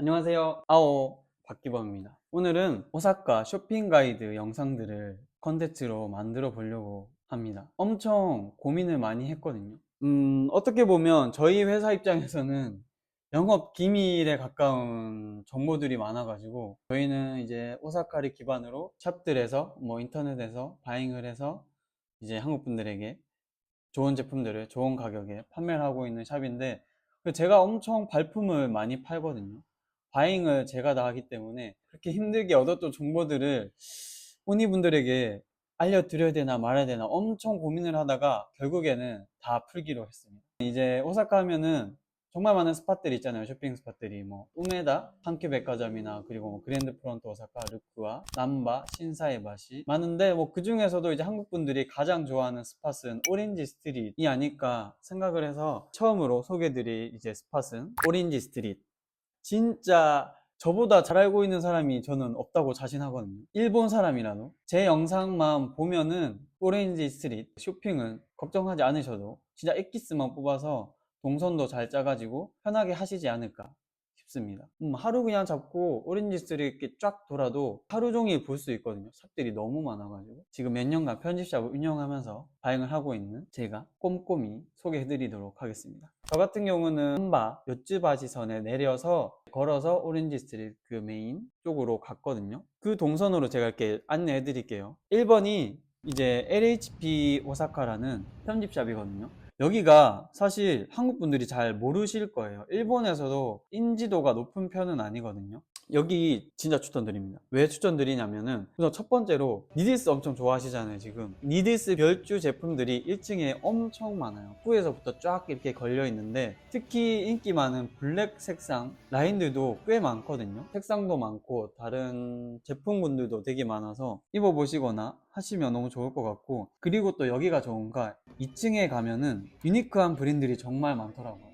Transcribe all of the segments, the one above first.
안녕하세요. 아오 박기범입니다. 오늘은 오사카 쇼핑 가이드 영상들을 컨텐츠로 만들어 보려고 합니다. 엄청 고민을 많이 했거든요. 음, 어떻게 보면 저희 회사 입장에서는 영업 기밀에 가까운 정보들이 많아가지고 저희는 이제 오사카를 기반으로 샵들에서 뭐 인터넷에서 바잉을 해서 이제 한국 분들에게 좋은 제품들을 좋은 가격에 판매를 하고 있는 샵인데 제가 엄청 발품을 많이 팔거든요. 바잉을 제가 다 하기 때문에 그렇게 힘들게 얻었던 정보들을 혼이분들에게 알려드려야 되나 말아야 되나 엄청 고민을 하다가 결국에는 다 풀기로 했습니다. 이제 오사카 하면은 정말 많은 스팟들이 있잖아요. 쇼핑 스팟들이 뭐 우메다, 한큐 백화점이나 그리고 뭐 그랜드 프론트 오사카, 르쿠아, 남바, 신사이바시 많은데 뭐 그 중에서도 이제 한국 분들이 가장 좋아하는 스팟은 오렌지 스트릿이 아닐까 생각을 해서 처음으로 소개드릴 이제 스팟은 오렌지 스트릿. 진짜 저보다 잘 알고 있는 사람이 저는 없다고 자신하거든요. 일본 사람이라도 제 영상만 보면은 오렌지 스트릿 쇼핑은 걱정하지 않으셔도 진짜 엑기스만 뽑아서 동선도 잘 짜가지고 편하게 하시지 않을까 싶습니다. 음, 하루 그냥 잡고 오렌지 스트릿 이렇게 쫙 돌아도 하루 종일 볼 수 있거든요. 샵들이 너무 많아가지고 지금 몇 년간 편집샵을 운영하면서 바행을 하고 있는 제가 꼼꼼히 소개해드리도록 하겠습니다. 저 같은 경우는 한바 요츠바지선에 내려서 걸어서 오렌지 스트릿 그 메인 쪽으로 갔거든요. 그 동선으로 제가 이렇게 안내해 드릴게요. 1번이 이제 LHP 오사카라는 편집샵이거든요. 여기가 사실 한국 분들이 잘 모르실 거예요. 일본에서도 인지도가 높은 편은 아니거든요. 여기 진짜 추천드립니다. 왜 추천드리냐면은 우선 첫 번째로 니디스 엄청 좋아하시잖아요 지금. 니디스 별주 제품들이 1층에 엄청 많아요. 후에서부터 쫙 이렇게 걸려 있는데 특히 인기 많은 블랙 색상 라인들도 꽤 많거든요. 색상도 많고 다른 제품군들도 되게 많아서 입어보시거나 하시면 너무 좋을 것 같고 그리고 또 여기가 좋은가? 2층에 가면은 유니크한 브랜드들이 정말 많더라고요.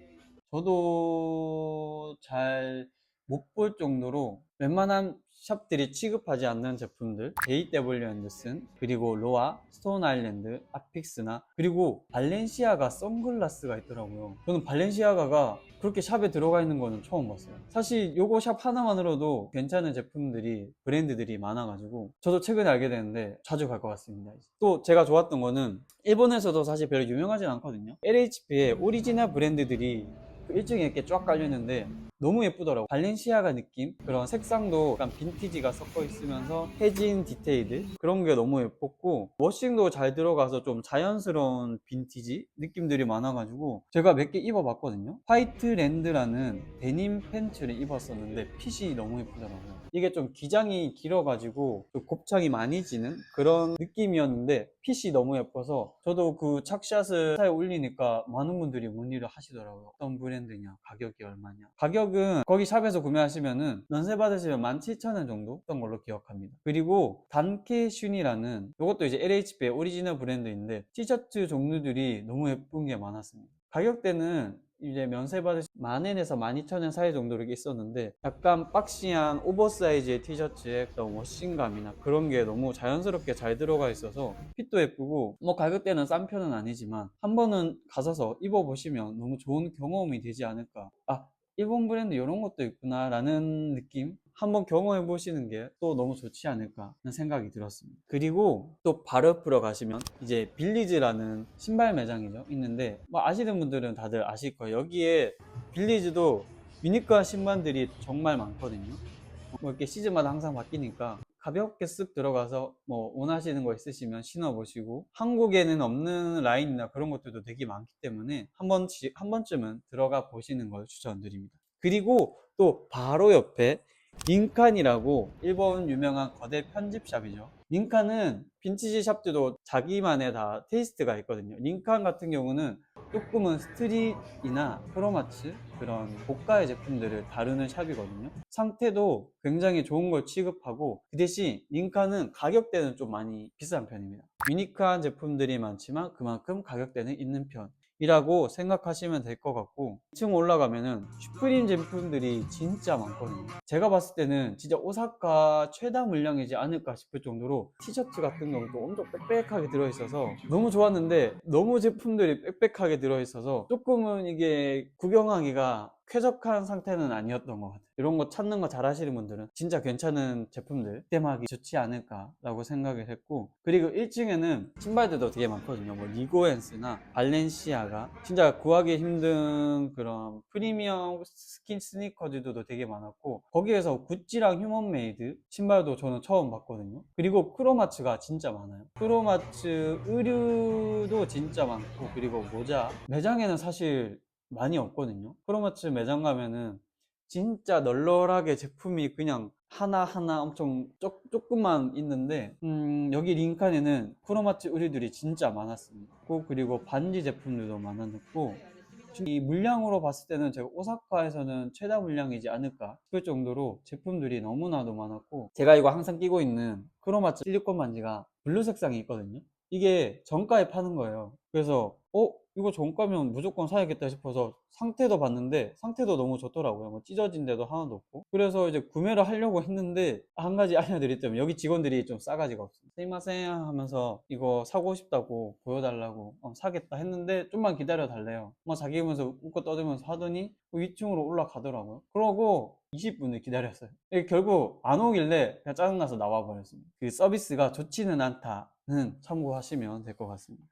저도 잘 못 볼 정도로 웬만한 샵들이 취급하지 않는 제품들 JW 앤더슨 그리고 로아, 스톤 아일랜드, 아픽스나 그리고 발렌시아가 선글라스가 있더라고요. 저는 발렌시아가가 그렇게 샵에 들어가 있는 거는 처음 봤어요. 사실 요거 샵 하나만으로도 괜찮은 제품들이 브랜드들이 많아가지고 저도 최근에 알게 되는데 자주 갈 것 같습니다 또 제가 좋았던 거는 일본에서도 사실 별로 유명하진 않거든요. LHP의 오리지널 브랜드들이 그 1층에 이렇게 쫙 깔려있는데 너무 예쁘더라고. 발렌시아가 느낌? 그런 색상도 약간 빈티지가 섞어 있으면서 해진 디테일들? 그런 게 너무 예뻤고 워싱도 잘 들어가서 좀 자연스러운 빈티지 느낌들이 많아가지고 제가 몇 개 입어봤거든요. 화이트랜드라는 데님 팬츠를 입었었는데 핏이 너무 예쁘더라고요. 이게 좀 기장이 길어가지고 좀 곱창이 많이 지는 그런 느낌이었는데 핏이 너무 예뻐서 저도 그 착샷을 사에 올리니까 많은 분들이 문의를 하시더라고요. 어떤 브랜드냐 가격이 얼마냐. 가격 은 거기 샵에서 구매하시면은 면세 받으시면 17,000원 정도 했던 걸로 기억합니다. 그리고 단케슌이라는 이것도 이제 LHP의 오리지널 브랜드인데 티셔츠 종류들이 너무 예쁜 게 많았습니다. 가격대는 이제 면세 받으시 만엔에서 12,000원 사이 정도로 이렇게 있었는데 약간 박시한 오버사이즈의 티셔츠에 어떤 워싱감이나 그런 게 너무 자연스럽게 잘 들어가 있어서 핏도 예쁘고 뭐 가격대는 싼 편은 아니지만 한 번은 가셔서 입어보시면 너무 좋은 경험이 되지 않을까. 아 일본 브랜드 이런 것도 있구나 라는 느낌 한번 경험해 보시는 게 또 너무 좋지 않을까 하는 생각이 들었습니다. 그리고 또 바로 옆으로 가시면 이제 빌리즈라는 신발 매장이죠 있는데 뭐 아시는 분들은 다들 아실 거예요. 여기에 빌리즈도 유니크한 신발들이 정말 많거든요 뭐 이렇게 시즌마다 항상 바뀌니까 가볍게 쓱 들어가서 뭐 원하시는 거 있으시면 신어보시고 한국에는 없는 라인이나 그런 것들도 되게 많기 때문에 한 번씩 한 번쯤은 들어가 보시는 걸 추천드립니다. 그리고 또 바로 옆에 닌칸이라고 일본 유명한 거대 편집샵이죠. 닌칸은 빈티지 샵들도 자기만의 다 테이스트가 있거든요. 닌칸 같은 경우는 조금은 스트릿이나 프로마츠 그런 고가의 제품들을 다루는 샵이거든요. 상태도 굉장히 좋은 걸 취급하고 그 대신 닌칸은 가격대는 좀 많이 비싼 편입니다. 유니크한 제품들이 많지만 그만큼 가격대는 있는 편. 이라고 생각하시면 될 것 같고 2층 올라가면은 슈프림 제품들이 진짜 많거든요. 제가 봤을 때는 진짜 오사카 최다 물량이지 않을까 싶을 정도로 티셔츠 같은 경우도 엄청 빽빽하게 들어있어서 너무 좋았는데 너무 제품들이 빽빽하게 들어있어서 조금은 이게 구경하기가 쾌적한 상태는 아니었던 것 같아요. 이런 거 찾는 거 잘 하시는 분들은 진짜 괜찮은 제품들 땜하기 좋지 않을까라고 생각을 했고 그리고 1층에는 신발들도 되게 많거든요. 뭐 리고엔스나 발렌시아가 진짜 구하기 힘든 그런 프리미엄 스킨 스니커들도 되게 많았고 거기에서 구찌랑 휴먼메이드 신발도 저는 처음 봤거든요. 그리고 크로마츠가 진짜 많아요. 크로마츠 의류도 진짜 많고 그리고 모자 매장에는 사실 많이 없거든요. 크로마츠 매장 가면은 진짜 널널하게 제품이 그냥 하나하나 엄청 쪼, 조금만 있는데 음, 여기 링칸에는 크로마츠 의류들이 진짜 많았습니다. 고- 그리고 반지 제품들도 많았고 이 물량으로 봤을 때는 제가 오사카에서는 최다 물량이지 않을까 싶을 정도로 제품들이 너무나도 많았고 제가 이거 항상 끼고 있는 크로마츠 실리콘 반지가 블루 색상이 있거든요. 이게 정가에 파는 거예요. 그래서 어 이거 정가면 무조건 사야겠다 싶어서 상태도 봤는데 상태도 너무 좋더라고요. 뭐 찢어진 데도 하나도 없고. 그래서 이제 구매를 하려고 했는데 한 가지 알려드리자면 여기 직원들이 좀 싸가지가 없어요. 스미마셍 하면서 이거 사고 싶다고 보여달라고 어, 사겠다 했는데 좀만 기다려 달래요. 뭐 자기 보면서 웃고 떠들면서 하더니 2층으로 올라가더라고요. 그러고 20분을 기다렸어요. 결국 안 오길래 그냥 짜증나서 나와버렸습니다. 그 서비스가 좋지는 않다는 참고하시면 될 것 같습니다.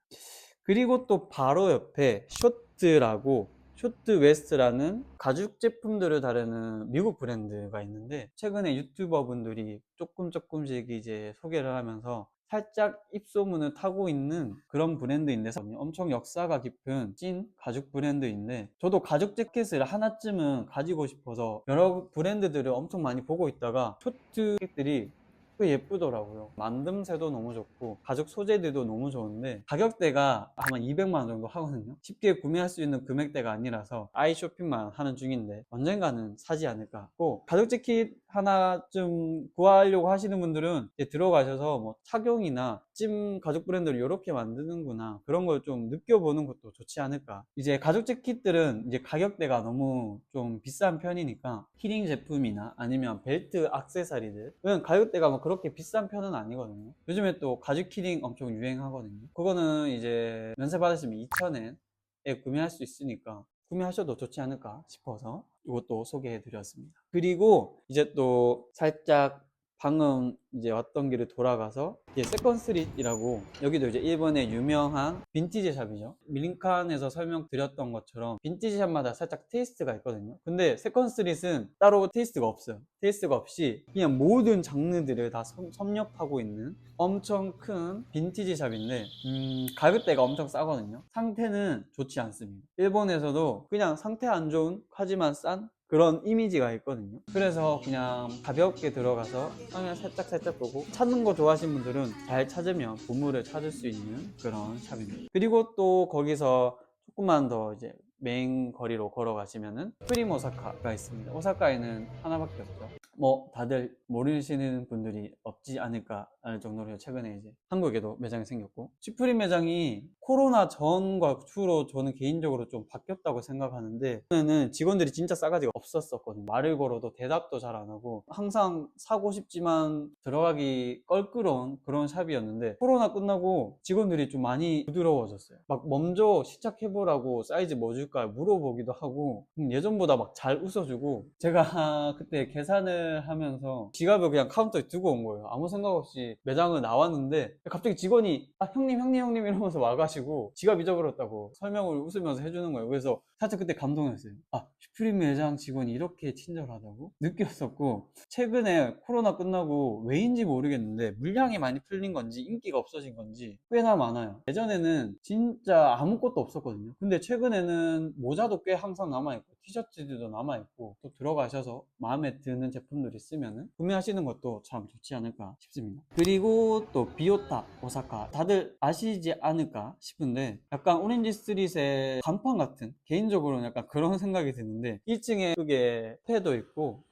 그리고 또 바로 옆에 쇼트라고 쇼트 웨스트라는 가죽 제품들을 다루는 미국 브랜드가 있는데 최근에 유튜버 분들이 조금 조금씩 이제 소개를 하면서 살짝 입소문을 타고 있는 그런 브랜드인데 엄청 역사가 깊은 찐 가죽 브랜드인데 저도 가죽 재킷을 하나쯤은 가지고 싶어서 여러 브랜드들을 엄청 많이 보고 있다가 쇼트 재킷들이 꽤 예쁘더라고요. 만듦새도 너무 좋고 가죽 소재들도 너무 좋은데 가격대가 아마 200만 원 정도 하거든요. 쉽게 구매할 수 있는 금액대가 아니라서 아이 쇼핑만 하는 중인데 언젠가는 사지 않을까 하고 가죽 재킷 하나쯤 구하려고 하시는 분들은 들어가셔서 뭐 착용이나 찜 가죽 브랜드를 이렇게 만드는구나 그런 걸 좀 느껴보는 것도 좋지 않을까. 이제 가죽 재킷들은 이제 가격대가 너무 좀 비싼 편이니까 키링 제품이나 아니면 벨트 액세서리들은 가격대가 뭐 그렇게 비싼 편은 아니거든요. 요즘에 또 가죽 키링 엄청 유행하거든요. 그거는 이제 면세 받으시면 2,000엔에 구매할 수 있으니까 구매하셔도 좋지 않을까 싶어서 이것도 소개해 드렸습니다. 그리고 이제 또 살짝 방금 이제 왔던 길을 돌아가서 이제 세컨 스트릿이라고 여기도 이제 일본의 유명한 빈티지 샵이죠. 밀링칸에서 설명드렸던 것처럼 빈티지 샵마다 살짝 테이스트가 있거든요. 근데 세컨 스트릿은 따로 테이스트가 없어요. 테이스트가 없이 그냥 모든 장르들을 다 섭- 섭렵하고 있는 엄청 큰 빈티지 샵인데 음, 가격대가 엄청 싸거든요. 상태는 좋지 않습니다. 일본에서도 그냥 상태 안 좋은 하지만 싼 그런 이미지가 있거든요. 그래서 그냥 가볍게 들어가서 화면 살짝 살짝 보고 찾는 거 좋아하시는 분들은 잘 찾으면 보물을 찾을 수 있는 그런 샵입니다. 그리고 또 거기서 조금만 더 이제 메인 거리로 걸어가시면은 프림 오사카가 있습니다. 오사카에는 하나밖에 없죠. 뭐 다들 모르시는 분들이 없지 않을까 할 정도로 최근에 이제 한국에도 매장이 생겼고. 슈프림 매장이 코로나 전과 후로 저는 개인적으로 좀 바뀌었다고 생각하는데 그전에는 직원들이 진짜 싸가지가 없었었거든요. 말을 걸어도 대답도 잘 안 하고 항상 사고 싶지만 들어가기 껄끄러운 그런 샵이었는데 코로나 끝나고 직원들이 좀 많이 부드러워졌어요. 막 먼저 시작해보라고 사이즈 뭐 줄까? 물어보기도 하고 음, 예전보다 막 잘 웃어주고. 제가 그때 계산을 하면서 지갑을 그냥 카운터에 두고 온 거예요. 아무 생각 없이 매장을 나왔는데 갑자기 직원이 아 형님 형님 형님 이러면서 와가지고 지갑 잊어버렸다고 설명을 웃으면서 해주는 거예요. 그래서 살짝 그때 감동했어요 아 슈프림 매장 직원이 이렇게 친절하다고? 느꼈었고 최근에 코로나 끝나고 왜인지 모르겠는데 물량이 많이 풀린 건지 인기가 없어진 건지 꽤나 많아요. 예전에는 진짜 아무것도 없었거든요. 근데 최근에는 모자도 꽤 항상 남아있고 티셔츠들도 남아있고 또 들어가셔서 마음에 드는 제품들 있으면 구매하시는 것도 참 좋지 않을까 싶습니다. 그리고 또 비오타 오사카 다들 아시지 않을까 싶은데 약간 오렌지 스트릿의 간판 같은 개인적으로는 약간 그런 생각이 드는데 1층에 그게 패도 있고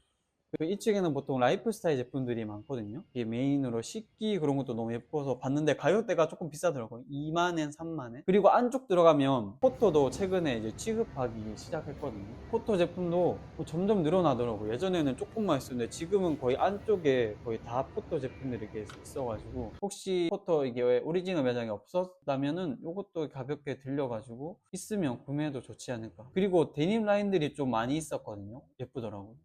이쪽에는 보통 라이프 스타일 제품들이 많거든요. 이게 메인으로 식기 그런 것도 너무 예뻐서 봤는데 가격대가 조금 비싸더라고요. 2만엔, 3만엔. 그리고 안쪽 들어가면 포토도 최근에 이제 취급하기 시작했거든요. 포토 제품도 뭐 점점 늘어나더라고요. 예전에는 조금만 있었는데 지금은 거의 안쪽에 거의 다 포토 제품들이 이렇게 있어가지고 혹시 포토 이게 왜 오리지널 매장이 없었다면은 이것도 가볍게 들려가지고 있으면 구매해도 좋지 않을까. 그리고 데님 라인들이 좀 많이 있었거든요. 예쁘더라고요.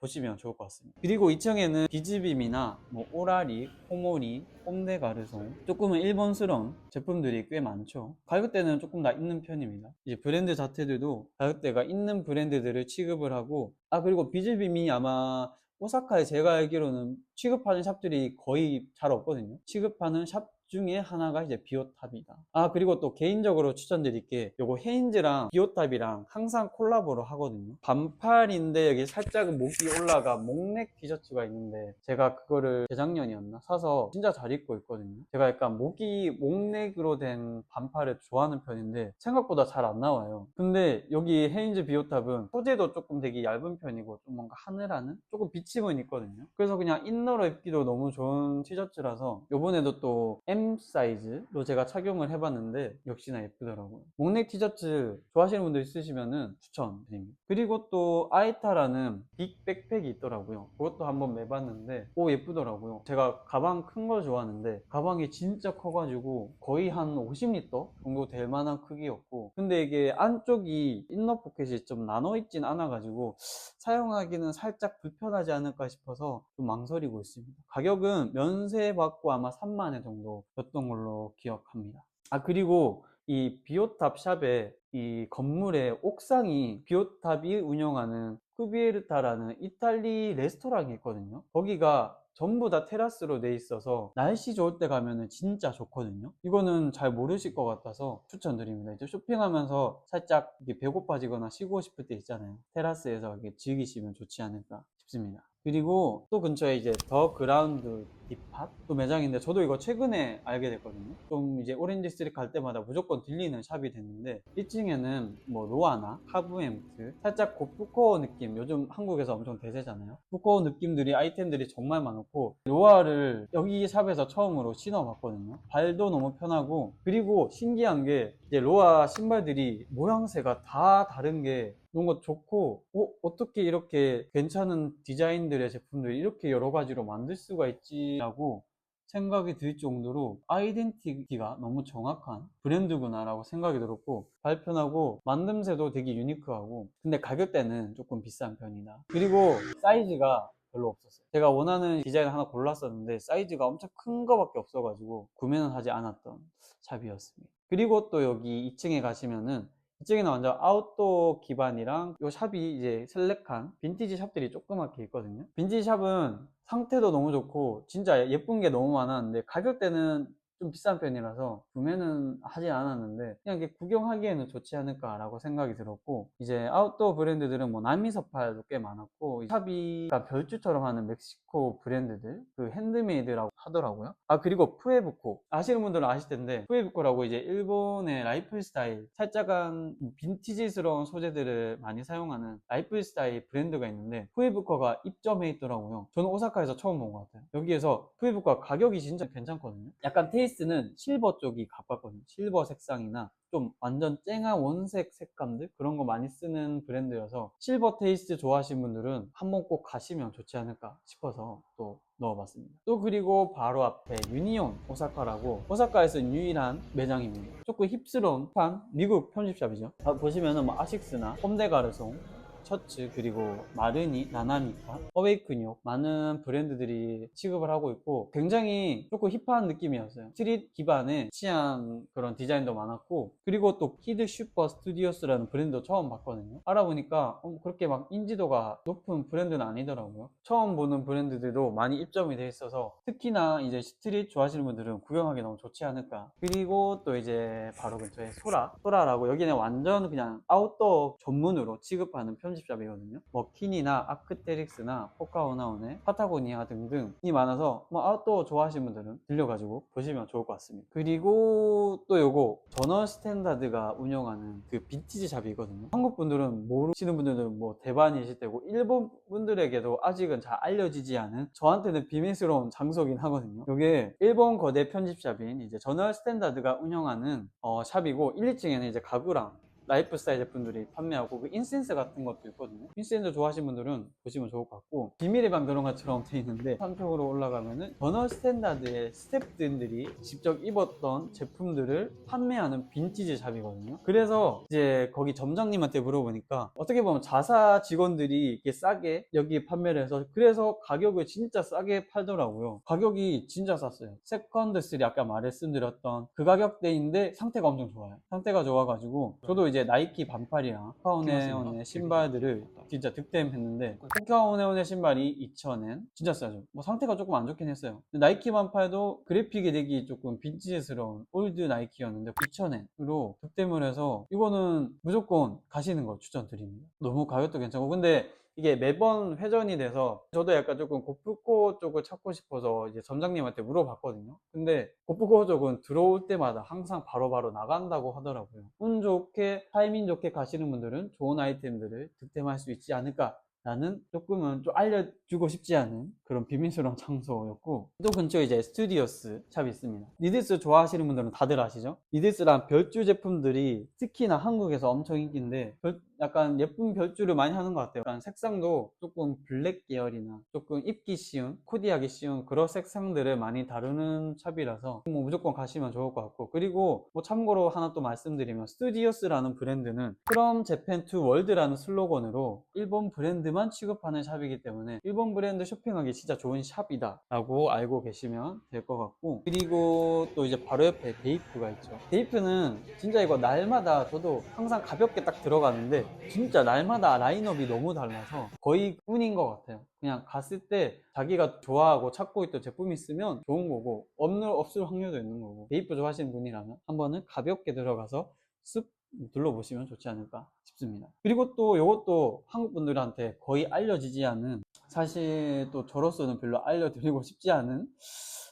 보시면 좋을 것 같습니다. 그리고 2층에는 비즈빔이나 뭐 오라리, 코모리, 꼼데 가르송 조금은 일본스러운 제품들이 꽤 많죠. 가격대는 조금 다 있는 편입니다. 이제 브랜드 자체들도 가격대가 있는 브랜드들을 취급을 하고 아 그리고 비즈빔이 아마 오사카에 제가 알기로는 취급하는 샵들이 거의 잘 없거든요. 취급하는 샵 중에 하나가 이제 비오탑이다. 아 그리고 또 개인적으로 추천드릴 게 요거 헤인즈랑 비오탑이랑 항상 콜라보를 하거든요. 반팔인데 여기 살짝 목이 올라가 목넥 티셔츠가 있는데 제가 그거를 재작년이었나 사서 진짜 잘 입고 있거든요. 제가 약간 목이 목넥으로 된 반팔을 좋아하는 편인데 생각보다 잘 안 나와요. 근데 여기 헤인즈 비오탑은 소재도 조금 되게 얇은 편이고 좀 뭔가 하늘하는 조금 비침은 있거든요. 그래서 그냥 인너로 입기도 너무 좋은 티셔츠라서 요번에도 또 M 사이즈로 제가 착용을 해봤는데 역시나 예쁘더라고요. 목넥 티셔츠 좋아하시는 분들 있으시면은 추천드립니다. 그리고 또 아이타라는 빅 백팩이 있더라고요. 그것도 한번 매봤는데 오 예쁘더라고요. 제가 가방 큰 걸 좋아하는데 가방이 진짜 커가지고 거의 한 50리터 정도 될 만한 크기였고 근데 이게 안쪽이 인너 포켓이 좀 나눠 있진 않아가지고 사용하기는 살짝 불편하지 않을까 싶어서 좀 망설이고 있습니다. 가격은 면세 받고 아마 3만 원 정도 였던 걸로 기억합니다. 아 그리고 이 비오탑 샵에 이 건물의 옥상이 비오탑이 운영하는 쿠비에르타라는 이탈리 레스토랑이 있거든요. 거기가 전부 다 테라스로 돼 있어서 날씨 좋을 때 가면은 진짜 좋거든요. 이거는 잘 모르실 것 같아서 추천드립니다. 이제 쇼핑하면서 살짝 배고파지거나 쉬고 싶을 때 있잖아요. 테라스에서 이렇게 즐기시면 좋지 않을까 싶습니다. 그리고 또 근처에 이제 더 그라운드 딥팟 또 매장인데 저도 이거 최근에 알게 됐거든요. 좀 이제 오렌지 스트릿 갈 때마다 무조건 들리는 샵이 됐는데 1층에는 뭐 로아나 카브엠트 살짝 고프코어 느낌 요즘 한국에서 엄청 대세잖아요. 푸코어 느낌들이 아이템들이 정말 많았고 로아를 여기 샵에서 처음으로 신어봤거든요. 발도 너무 편하고 그리고 신기한 게 이제 로아 신발들이 모양새가 다 다른 게 뭔가 좋고 어, 어떻게 이렇게 괜찮은 디자인들의 제품들을 이렇게 여러 가지로 만들 수가 있지라고 생각이 들 정도로 아이덴티티가 너무 정확한 브랜드구나 라고 생각이 들었고 발편하고 만듦새도 되게 유니크하고 근데 가격대는 조금 비싼 편이다. 그리고 사이즈가 별로 없었어요. 제가 원하는 디자인 하나 골랐었는데 사이즈가 엄청 큰 거밖에 없어가지고 구매는 하지 않았던 샵이었습니다. 그리고 또 여기 2층에 가시면은 이쪽에는 완전 아웃도어 기반이랑 요 샵이 이제 셀렉한 빈티지 샵들이 조그맣게 있거든요. 빈티지 샵은 상태도 너무 좋고 진짜 예쁜 게 너무 많았는데 가격대는 좀 비싼 편이라서 구매는 하지 않았는데 그냥 이렇게 구경하기에는 좋지 않을까라고 생각이 들었고 이제 아웃도어 브랜드들은 뭐 남미서팔도 꽤 많았고 이 샵이가 별주처럼 하는 멕시코 브랜드들 그 핸드메이드라고 하더라고요. 아 그리고 푸에부코. 아시는 분들은 아실 텐데 푸에부코라고 이제 일본의 라이프 스타일 살짝한 빈티지스러운 소재들을 많이 사용하는 라이프 스타일 브랜드가 있는데 푸에부코가 입점해 있더라고요. 저는 오사카에서 처음 본 것 같아요. 여기에서 푸에부코가 가격이 진짜 괜찮거든요. 약간 테이 스는 실버 쪽이 가깝거든요. 실버 색상이나 좀 완전 쨍한 원색 색감들? 그런 거 많이 쓰는 브랜드여서 실버 테이스트 좋아하시는 분들은 한번 꼭 가시면 좋지 않을까 싶어서 또 넣어봤습니다. 또 그리고 바로 앞에 유니온 오사카라고 오사카에서 유일한 매장입니다. 조금 힙스러운 판 미국 편집샵이죠. 아, 보시면은 뭐 아식스나 홈데가르송 셔츠 그리고 마르니, 나나미카, 어웨이크뉴 많은 브랜드들이 취급을 하고 있고 굉장히 조금 힙한 느낌이었어요. 스트릿 기반의 치안 그런 디자인도 많았고 그리고 또 키드 슈퍼 스튜디오스라는 브랜드도 처음 봤거든요. 알아보니까 어, 그렇게 막 인지도가 높은 브랜드는 아니더라고요. 처음 보는 브랜드들도 많이 입점이 돼 있어서 특히나 이제 스트릿 좋아하시는 분들은 구경하기 너무 좋지 않을까. 그리고 또 이제 바로 근처에 소라 소라라고 여기는 완전 그냥 아웃도어 전문으로 취급하는 편 편집샵이거든요. 뭐 킨이나 아크테릭스나 포카오나온의 파타고니아 등등이 많아서 뭐 아웃도어 좋아하시는 분들은 들려가지고 보시면 좋을 것 같습니다. 그리고 또 요거 저널 스탠다드가 운영하는 그 빈티지 샵이거든요. 한국 분들은 모르시는 분들은 뭐 대반이실 테고 일본 분들에게도 아직은 잘 알려지지 않은 저한테는 비밀스러운 장소긴 하거든요. 요게 일본 거대 편집샵인 이제 저널 스탠다드가 운영하는 어, 샵이고 1, 2층에는 이제 가구랑 라이프스타일 제품들이 판매하고 그 인센스 같은 것도 있거든요. 인센스 좋아하시는 분들은 보시면 좋을 것 같고 비밀의 방 그런 것처럼 돼 있는데 한쪽으로 올라가면은 버너 스탠다드의 스태프들이 직접 입었던 제품들을 판매하는 빈티지 샵이거든요. 그래서 이제 거기 점장님한테 물어보니까 어떻게 보면 자사 직원들이 이렇게 싸게 여기 판매를 해서 그래서 가격을 진짜 싸게 팔더라고요. 가격이 진짜 쌌어요. 세컨드 3 아까 말씀드렸던 그 가격대인데 상태가 엄청 좋아요. 상태가 좋아가지고 저도 이제 나이키 반팔이랑 카오네온의 신발들을 진짜 득템했는데 카오네온의 신발이 2,000엔 진짜 싸죠. 뭐 상태가 조금 안 좋긴 했어요. 나이키 반팔도 그래픽이 되기 조금 빈티지스러운 올드 나이키였는데 2,000엔으로 득템을 해서 이거는 무조건 가시는 거 추천드립니다. 너무 가격도 괜찮고 근데 이게 매번 회전이 돼서 저도 약간 조금 고프코 쪽을 찾고 싶어서 이제 점장님한테 물어봤거든요. 근데 고프코 쪽은 들어올 때마다 항상 바로바로 나간다고 하더라고요. 운 좋게 타이밍 좋게 가시는 분들은 좋은 아이템들을 득템할 수 있지 않을까 라는 조금은 좀 알려주고 싶지 않은 그런 비밀스러운 장소였고 또 근처에 이제 스튜디오스 샵이 있습니다 니드스 좋아하시는 분들은 다들 아시죠? 니드스란 별주 제품들이 특히나 한국에서 엄청 인기인데 별- 약간 예쁜 별주를 많이 하는 것 같아요. 약간 색상도 조금 블랙 계열이나 조금 입기 쉬운 코디하기 쉬운 그런 색상들을 많이 다루는 샵이라서 뭐 무조건 가시면 좋을 것 같고. 그리고 뭐 참고로 하나 또 말씀드리면 스튜디오스라는 브랜드는 프롬 재팬 투 월드라는 슬로건으로 일본 브랜드만 취급하는 샵이기 때문에 일본 브랜드 쇼핑하기 진짜 좋은 샵이다 라고 알고 계시면 될 것 같고. 그리고 또 이제 바로 옆에 데이프가 있죠. 데이프는 진짜 이거 날마다 저도 항상 가볍게 딱 들어가는데 진짜 날마다 라인업이 너무 달라서 거의 운인 것 같아요 그냥 갔을 때 자기가 좋아하고 찾고 있던 제품이 있으면 좋은 거고 없는 없을 확률도 있는 거고 데이프 좋아하시는 분이라면 한 번은 가볍게 들어가서 쓱 둘러보시면 좋지 않을까 싶습니다. 그리고 또 이것도 한국 분들한테 거의 알려지지 않은 사실 또 저로서는 별로 알려드리고 싶지 않은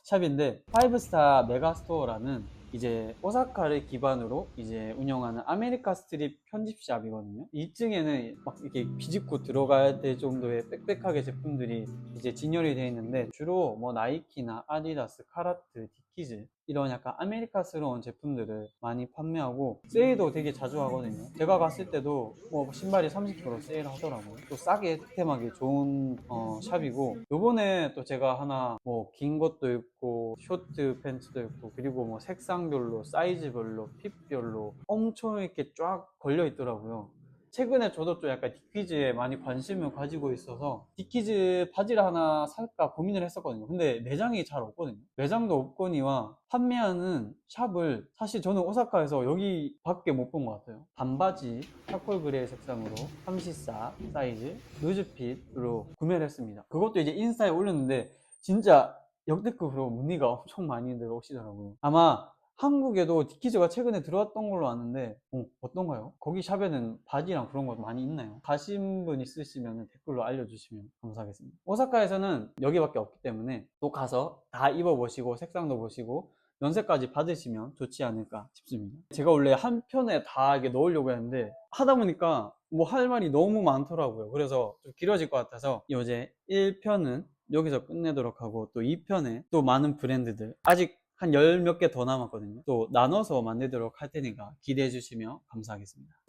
샵인데 파이브스타 메가스토어라는 이제 오사카를 기반으로 이제 운영하는 아메리카 스트릿 편집샵이거든요. 2층에는 막 이렇게 비집고 들어가야 될 정도의 빽빽하게 제품들이 이제 진열이 되어 있는데 주로 뭐 나이키나 아디다스, 카라트, 디 키즈 이런 약간 아메리카스러운 제품들을 많이 판매하고 세일도 되게 자주 하거든요. 제가 갔을 때도 뭐 신발이 30% 세일 하더라고요. 또 싸게 득템하기 좋은 어, 샵이고 요번에 또 제가 하나 뭐 긴 것도 있고 쇼트 팬츠도 있고 그리고 뭐 색상별로 사이즈별로 핏별로 엄청 이렇게 쫙 걸려 있더라고요. 최근에 저도 좀 약간 디키즈에 많이 관심을 가지고 있어서 디키즈 바지를 하나 살까 고민을 했었거든요. 근데 매장이 잘 없거든요. 매장도 없거니와 판매하는 샵을 사실 저는 오사카에서 여기 밖에 못 본 것 같아요. 반바지 차콜 그레이 색상으로 34 사이즈 루즈핏으로 구매를 했습니다. 그것도 이제 인스타에 올렸는데 진짜 역대급으로 문의가 엄청 많이 들어오시더라고요. 아마 한국에도 디키즈가 최근에 들어왔던 걸로 아는데 어, 어떤가요? 거기 샵에는 바지랑 그런 거 많이 있나요? 가신 분 있으시면 댓글로 알려주시면 감사하겠습니다. 오사카에서는 여기밖에 없기 때문에 또 가서 다 입어보시고 색상도 보시고 연세까지 받으시면 좋지 않을까 싶습니다. 제가 원래 한 편에 다 이게 넣으려고 했는데 하다 보니까 뭐 할 말이 너무 많더라고요. 그래서 좀 길어질 것 같아서 이제 1편은 여기서 끝내도록 하고 또 2편에 또 많은 브랜드들 아직 한 열 몇 개 더 남았거든요. 또 나눠서 만들도록 할 테니까 기대해 주시면 감사하겠습니다.